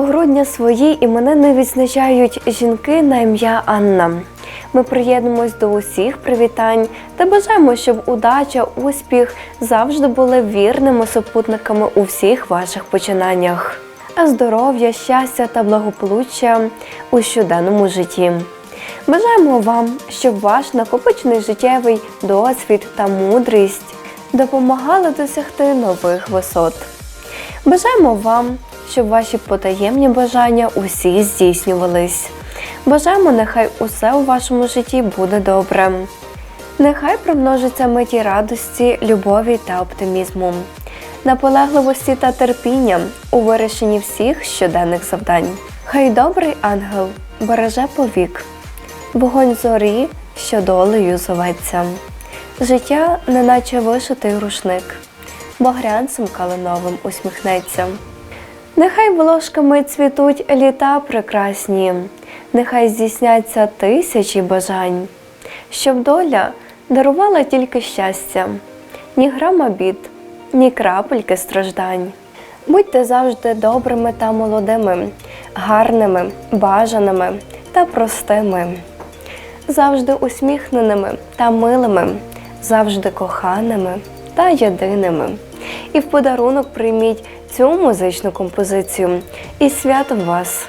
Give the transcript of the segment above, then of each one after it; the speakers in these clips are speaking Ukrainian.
Грудня свої іменини відзначають жінки на ім'я Анна. Ми приєднуємось до усіх привітань та бажаємо, щоб удача, успіх завжди були вірними супутниками у всіх ваших починаннях. А здоров'я, щастя та благополуччя у щоденному житті. Бажаємо вам, щоб ваш накопичений життєвий досвід та мудрість допомагали досягти нових висот. Бажаємо вам, щоб ваші потаємні бажання усі здійснювались. Бажаємо, нехай усе у вашому житті буде добре. Нехай примножиться миті радості, любові та оптимізму, наполегливості та терпіння у вирішенні всіх щоденних завдань. Хай добрий ангел береже повік, вогонь зорі, що долею зоветься. Життя, неначе вишитий рушник, багрянцем калиновим усміхнеться. Нехай волошками цвітуть літа прекрасні, нехай здійсняться тисячі бажань, щоб доля дарувала тільки щастя, ні грама бід, ні крапельки страждань. Будьте завжди добрими та молодими, гарними, бажаними та простими, завжди усміхненими та милими, завжди коханими та єдиними. І в подарунок прийміть цю музичну композицію. І святом вас!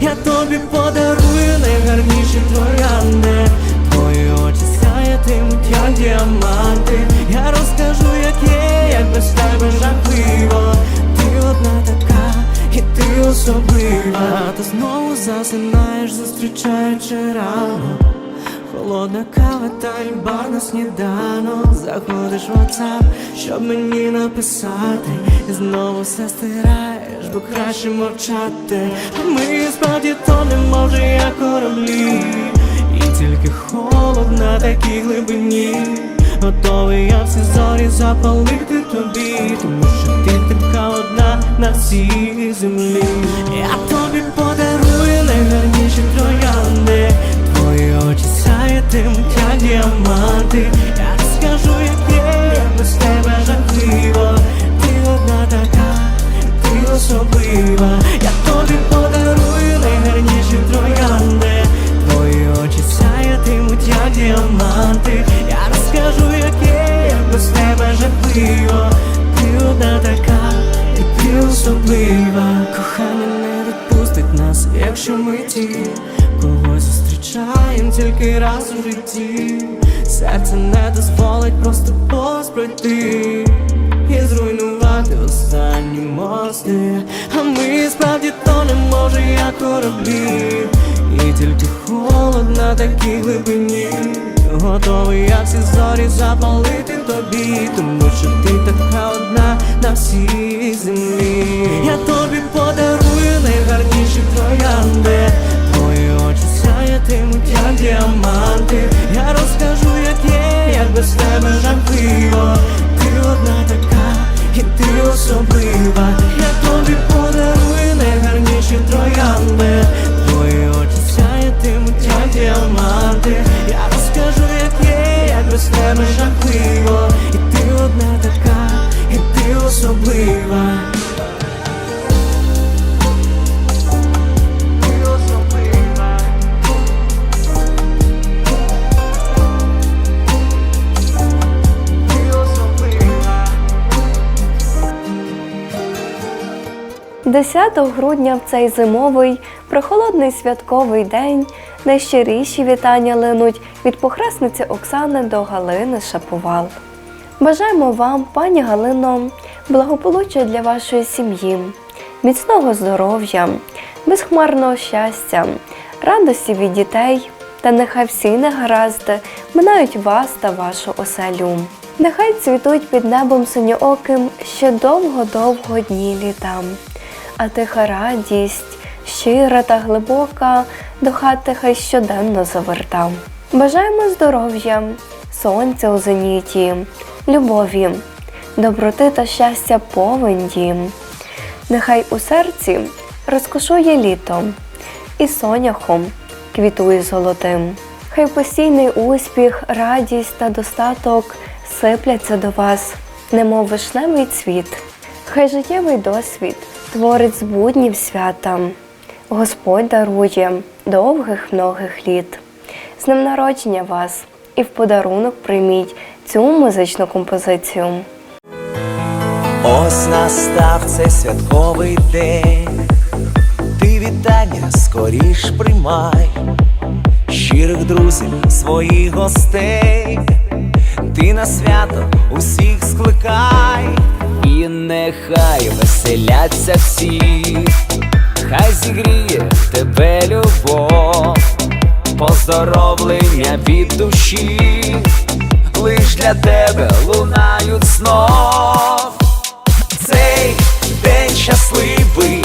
Я тобі подарую найгарніші троянди Твої очі сяятимуть, як діаманти Я розкажу, як є, як без тебе жахливо Ти одна така, і ти особлива. Ти знову засинаєш, зустрічаючи ранок Холодна кава та альбар на сніданок. Заходиш в WhatsApp, щоб мені написати. І знову все стираєш, бо краще мовчати. Ми справді тонемо вже як кораблі. І тільки холод на такій глибині. Готовий я всі зорі запалити тобі. Тому що ти така на всій землі Я тобі подарую найгарніші троянди Твої очі сяєтимуть, як діаманти Я розкажу, як є, без тебе жахливо Ти одна така, ти особлива Я тобі подарую тільки раз у житті. Серце не дозволить просто пройти І зруйнувати останні мости. А ми справді тонемо, може як кораблі. І тільки холод на такій глибині. Готовий я всі зорі запалити тобі. Тому що ти така одна на всій землі. Я тобі подарую найгарніші троянди діаманти. Я розкажу, як є, як без тебе жахливо 10 грудня в цей зимовий прохолодний святковий день найщиріші вітання линуть від похресниці Оксани до Галини Шаповал. Бажаємо вам, пані Галино, благополуччя для вашої сім'ї, міцного здоров'я, безхмарного щастя, радості від дітей, та нехай всі негаразди минають вас та вашу оселю. Нехай цвітуть під небом синьооким ще довго-довго дні літа, а тиха радість, щира та глибока, до хати хай щоденно заверта. Бажаємо здоров'я, сонця у зеніті, любові, доброти та щастя повен дім. Нехай у серці розкошує літо, і соняхом квітує золотим. Хай постійний успіх, радість та достаток сипляться до вас, немов вишневий цвіт. Хай життєвий досвід творить з буднів свята. Господь дарує довгих многих літ. З днем народження вас і в подарунок прийміть цю музичну композицію. Ось настав цей святковий день, ти вітання скоріш приймай, щирих друзів, своїх гостей, ти на свято усіх скликай, і нехай веселяться всі, хай зігріє тебе любов, поздоровлення від душі, лиш для тебе лунають знов. Цей день щасливий,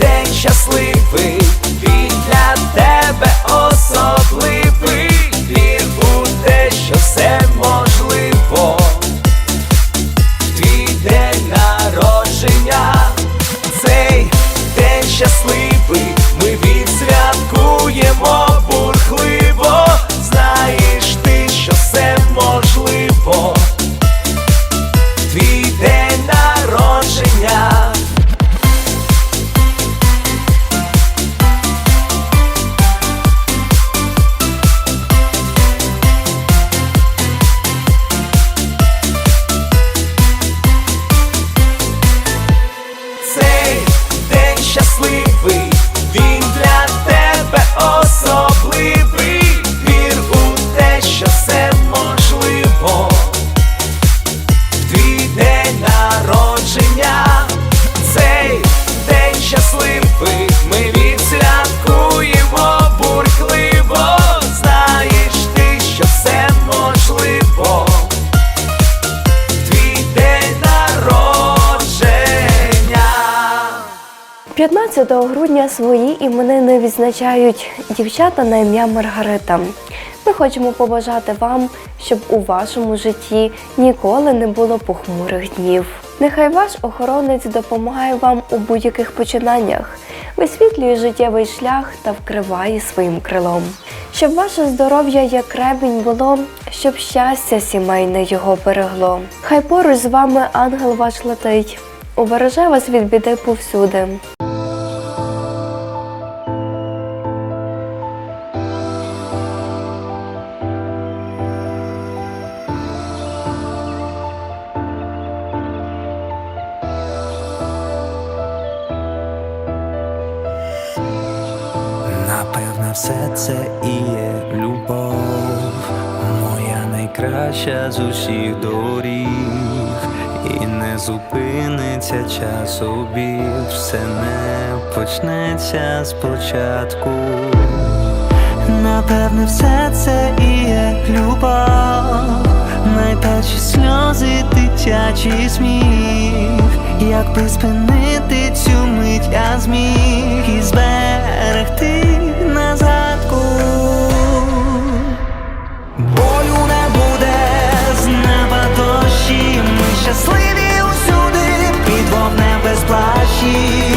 день щасливий, Він для тебе особливий. Іменини відзначають дівчата на ім'я Маргарита. Ми хочемо побажати вам, щоб у вашому житті ніколи не було похмурих днів. Нехай ваш охоронець допомагає вам у будь-яких починаннях, висвітлює життєвий шлях та вкриває своїм крилом. Щоб ваше здоров'я як кремінь було, щоб щастя сімейне його берегло. Хай поруч з вами ангел ваш летить, убереже вас від біди повсюди. Це і є любов, моя найкраща з усіх доріг, і не зупиниться час обід, все не почнеться спочатку. Напевне, все це і є любов, найперші сльози, дитячий сміх, якби спинити цю мить я зміг і зберегти aqui.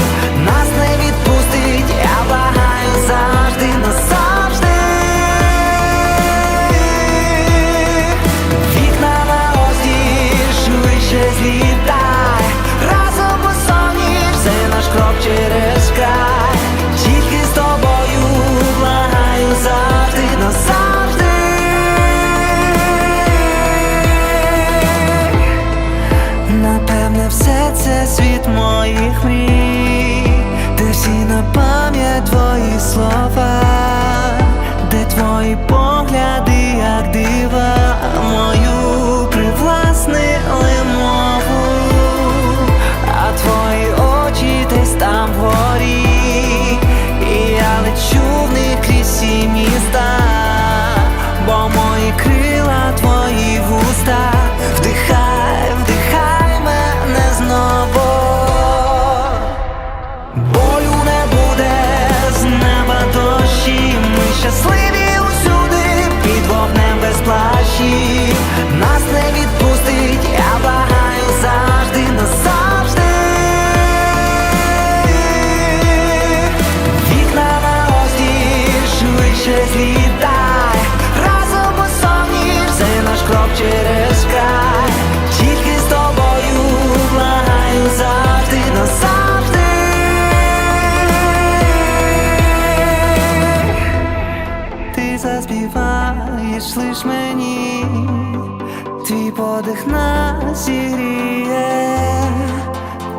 Твій подих нас зігріє,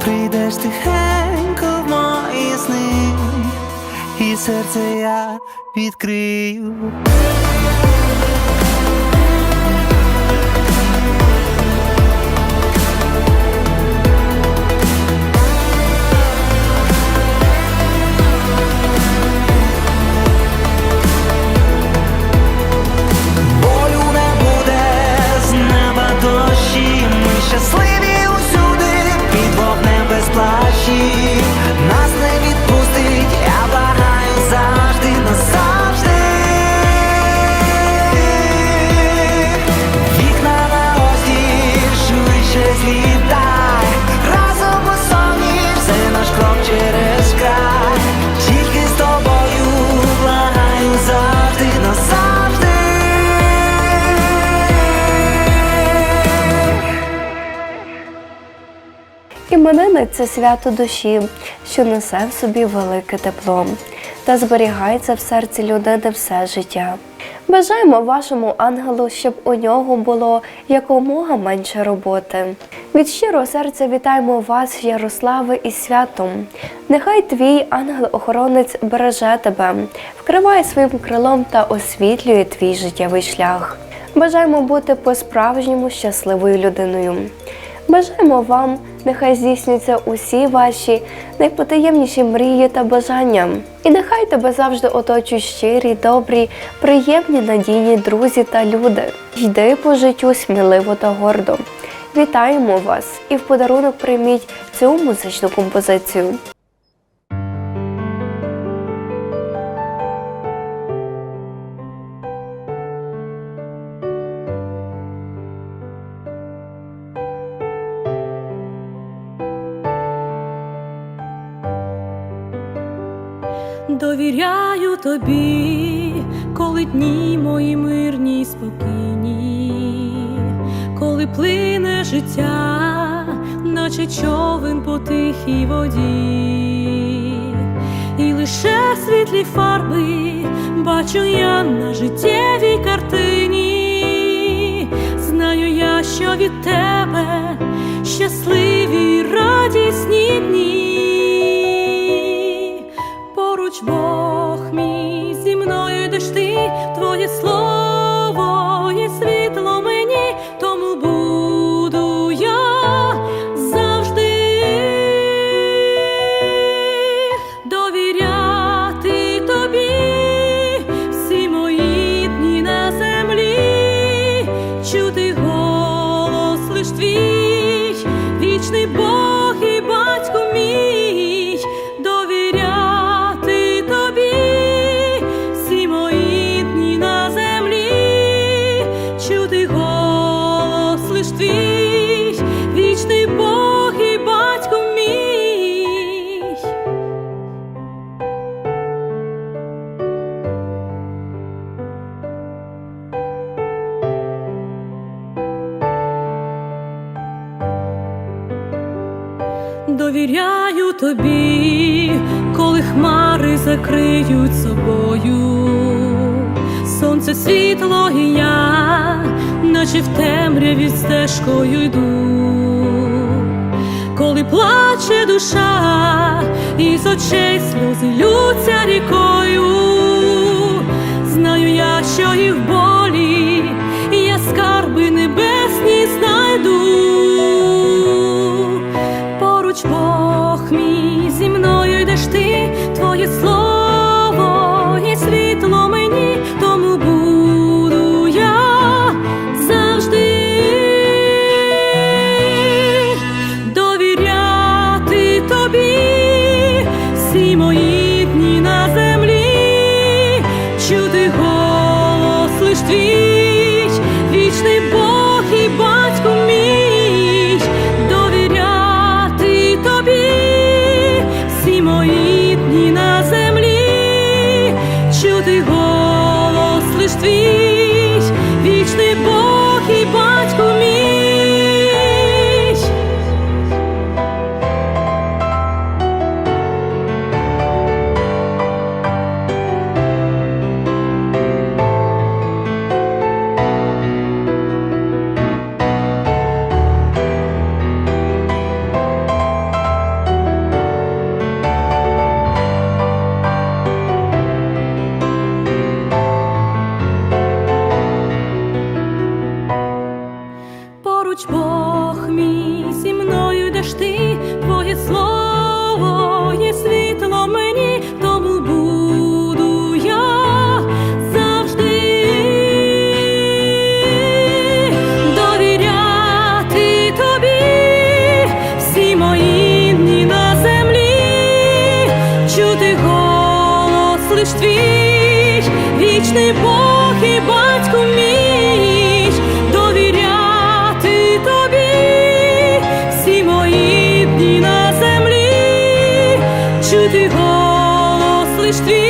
прийдеш тихенько в мої сни, і серце я відкрию. Іменини це свято душі, що несе в собі велике тепло та зберігається в серці людини все життя. Бажаємо вашому ангелу, щоб у нього було якомога менше роботи. Від щирого серця вітаємо вас, Ярославе, із святом. Нехай твій ангел-охоронець береже тебе, вкриває своїм крилом та освітлює твій життєвий шлях. Бажаємо бути по-справжньому щасливою людиною. Бажаємо вам, нехай здійснюються усі ваші найпотаємніші мрії та бажання. І нехай тебе завжди оточують щирі, добрі, приємні, надійні друзі та люди. Йди по життю сміливо та гордо. Вітаємо вас і в подарунок прийміть цю музичну композицію. Тобі, коли дні мої мирні й спокійні, коли плине життя, наче човен по тихій воді, і лише світлі фарби бачу я на життєвій картині. Знаю я, що від тебе щасливі радісні дні. Голос лиш твій, вічний Бог лиш твій, вічний Бог і батько мій, довіряти тобі всі мої дні на землі, чути голос лиш твій,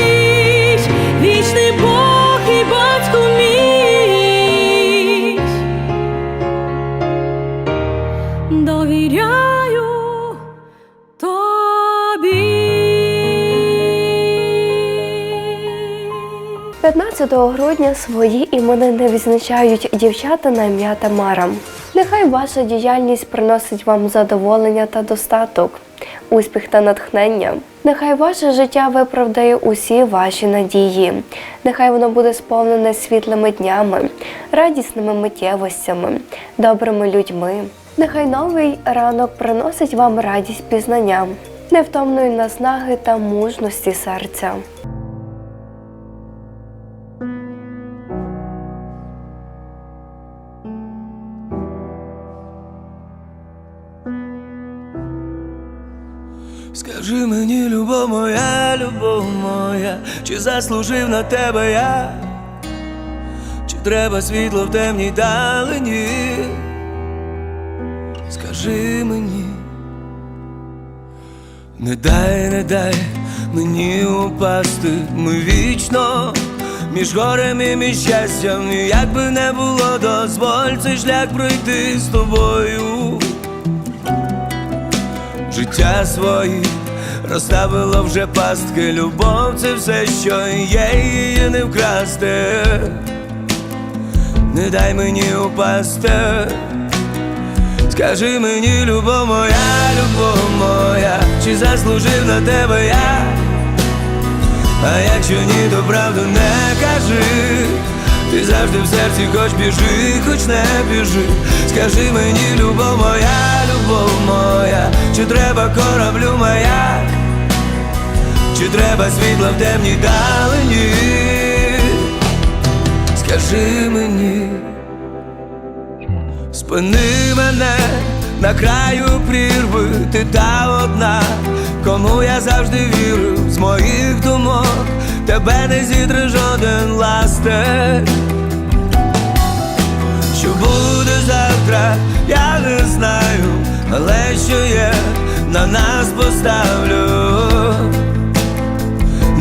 17 грудня свої імени не відзначають дівчата на ім'я Тамара. Нехай ваша діяльність приносить вам задоволення та достаток, успіх та натхнення. Нехай ваше життя виправдає усі ваші надії. Нехай воно буде сповнене світлими днями, радісними миттєвостями, добрими людьми. Нехай новий ранок приносить вам радість пізнання, невтомної наснаги та мужності серця. Скажи мені, любов моя, любов моя, чи заслужив на тебе я, чи треба світло в темній далині? Скажи мені, не дай, не дай мені упасти, ми вічно між горем і між щастям, як би не було, дозволь цей шлях пройти з тобою. Життя свої розставило вже пастки, любов це все, що є, її не вкрасти. Не дай мені упасти. Скажи мені, любов моя, любов моя, чи заслужив на тебе я? А якщо ні, то правду не кажи. Ти завжди в серці хоч біжи, хоч не біжи. Скажи мені, любов моя, любов моя, чи треба кораблю маяк, чи треба світла в темній далині? Скажи мені, спини мене на краю прірви, ти та одна, кому я завжди вірив, з моїх думок тебе не зітре жоден ластер. Що буде завтра, я не знаю, але що є, на нас поставлю.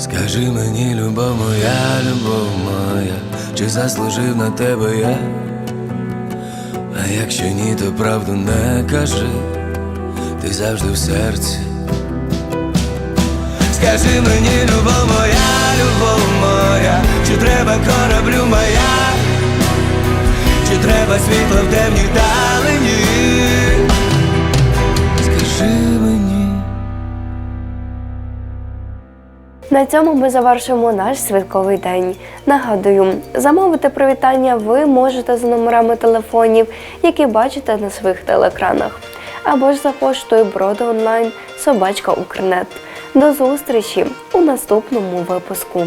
Скажи мені, любов моя, любов моя, чи заслужив на тебе я? А якщо ні, то правду не кажи, ти завжди в серці. Скажи мені, любов моя, любов моя, чи треба кораблю моя, чи треба світло в темній далині? На цьому ми завершимо наш святковий день. Нагадую, замовити привітання ви можете за номерами телефонів, які бачите на своїх телеекранах, або ж за поштою Броди онлайн собачка Укрнет. До зустрічі у наступному випуску.